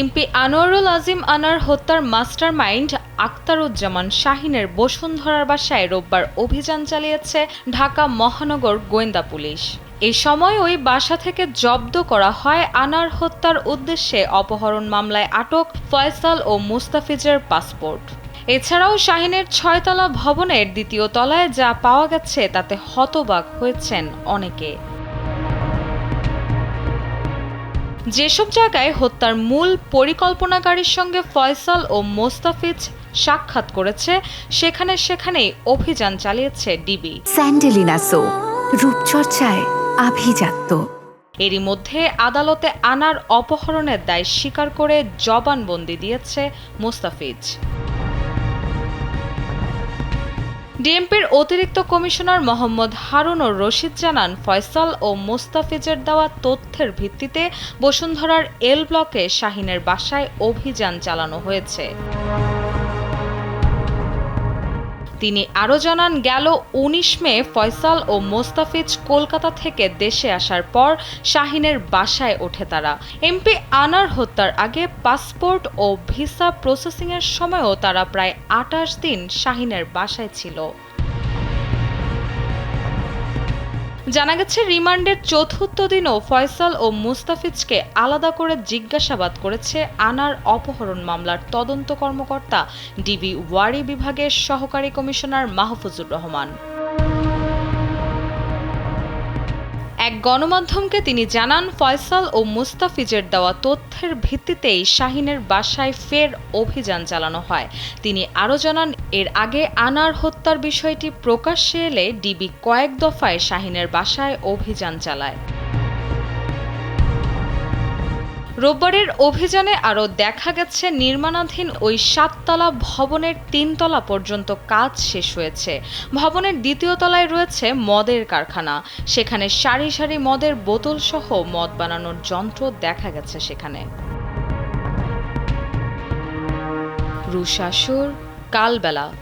MP Anwarul Azim আনার হত্যার master mind Aktaruzzaman শাহিনের বসুন্ধরার বাসায় রোববার অভিযান চালিয়েছে ঢাকা মহানগর গোয়েন্দা পুলিশ। এ সময় ওই বাসা থেকে জব্দ করা হয় আনার হত্যার উদ্দেশ্যে অপহরণ মামলায় আটক ফয়সাল ও মুস্তাফিজের পাসপোর্ট। এছাড়াও শাহিনের ছয়তলা ভবনের দ্বিতীয় তলায় যা পাওয়া গেছে তাতে হতবাক হয়েছেন অনেকে। যেসব জায়গায় হত্যার মূল পরিকল্পনাকারীর সঙ্গে ফয়সাল ও মোস্তাফিজ সাক্ষাৎ করেছে সেখানে সেখানেই অভিযান চালিয়েছে ডিবি। স্যান্ডেলিনা সো রূপচর্চায় আভিজাত্য। এরই মধ্যে আদালতে আনার অপহরণের দায় স্বীকার করে জবানবন্দি দিয়েছে মোস্তাফিজ। ডিএমপির অতিরিক্ত কমিশনার মোহাম্মদ হারুনুর রশিদ জানান, ফয়সাল ও মোস্তাফিজের দেওয়া তথ্যের ভিত্তিতে বসুন্ধরার এল ব্লকে শাহিনের বাসায় অভিযান চালানো হয়েছে। তিনি আরও জানান, গেল উনিশ মে ফয়সাল ও মোস্তাফিজ কলকাতা থেকে দেশে আসার পর শাহিনের বাসায় ওঠে তারা। এমপি আনার হত্যার আগে পাসপোর্ট ও ভিসা প্রসেসিংয়ের সময়ও তারা প্রায় আটাশ দিন শাহিনের বাসায় ছিল। জানা গেছে, রিমান্ডের চতুর্থ দিনও ফয়সাল ও মুস্তাফিজকে আলাদা করে জিজ্ঞাসাবাদ করেছে আনার অপহরণ মামলার তদন্ত কর্মকর্তা ডিবি ওয়ারি বিভাগের সহকারী কমিশনার মাহফুজুর রহমান। এক গণমাধ্যমকে তিনি জানান, ফয়সাল ও মুস্তাফিজের দেওয়া তথ্যের ভিত্তিতেই শাহিনের বাসায় ফের অভিযান চালানো হয়। তিনি আরও জানান, এর আগে আনার হত্যার বিষয়টি প্রকাশ্যে এলে ডিবি কয়েক দফায় শাহিনের বাসায় অভিযান চালায়। রোববারের অভিযানে আরও দেখা গেছে, নির্মাণাধীন ওই সাততলা ভবনের তিনতলা পর্যন্ত কাজ শেষ হয়েছে। ভবনের দ্বিতীয় তলায় রয়েছে মদের কারখানা। সেখানে সারি সারি মদের বোতল সহ মদ বানানোর যন্ত্র দেখা গেছে সেখানে। রুশাসুর কালবেলা।